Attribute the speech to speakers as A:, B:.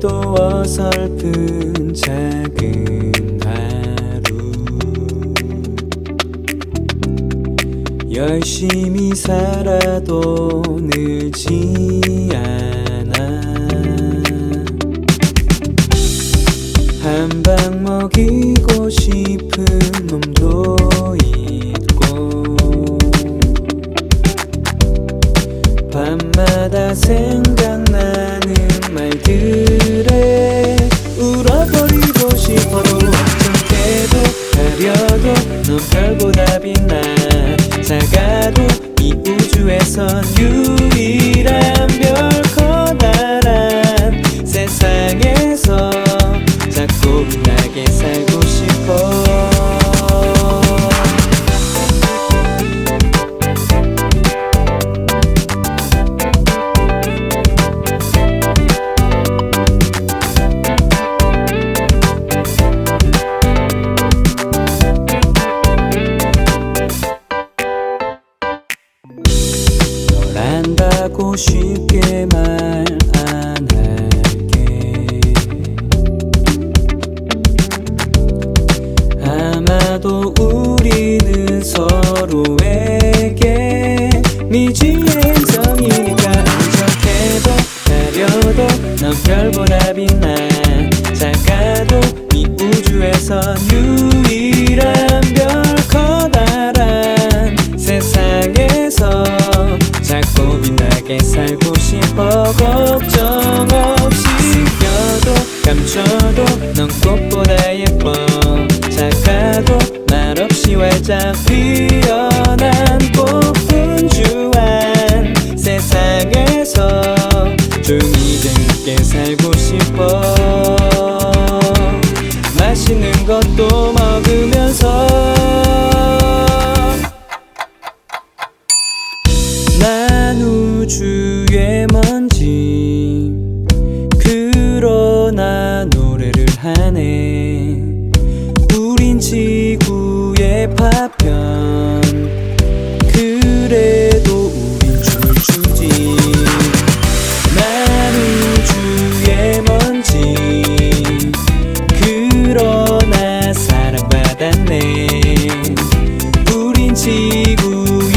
A: 싶은 작은 하루. 열심히 살아도 늘지 않아. 한 방 먹이고 싶은 놈도 있고. 밤마다 생각나는 말들 이 우주에선 유 안다고 쉽게 말 안 할게. 아마도 우리는 서로에게 미지의 정이니까 어떻게도 가려도 넌 별보다 빛나. 작아도 이 우주에선 유일한 빛나게 살고 싶어 걱정 없이 껴도 감춰도 넌 꽃보다 예뻐. 작아도 말없이 활짝 피어난 꽃분 주한 세상에서 조용히 재밌게 살고 싶어. 맛있는 것도 먹으면서 지구의 파편 그래도 우린 춤을 추지. 난 우주의 먼지. 그러나 사랑받았네. 우린 지구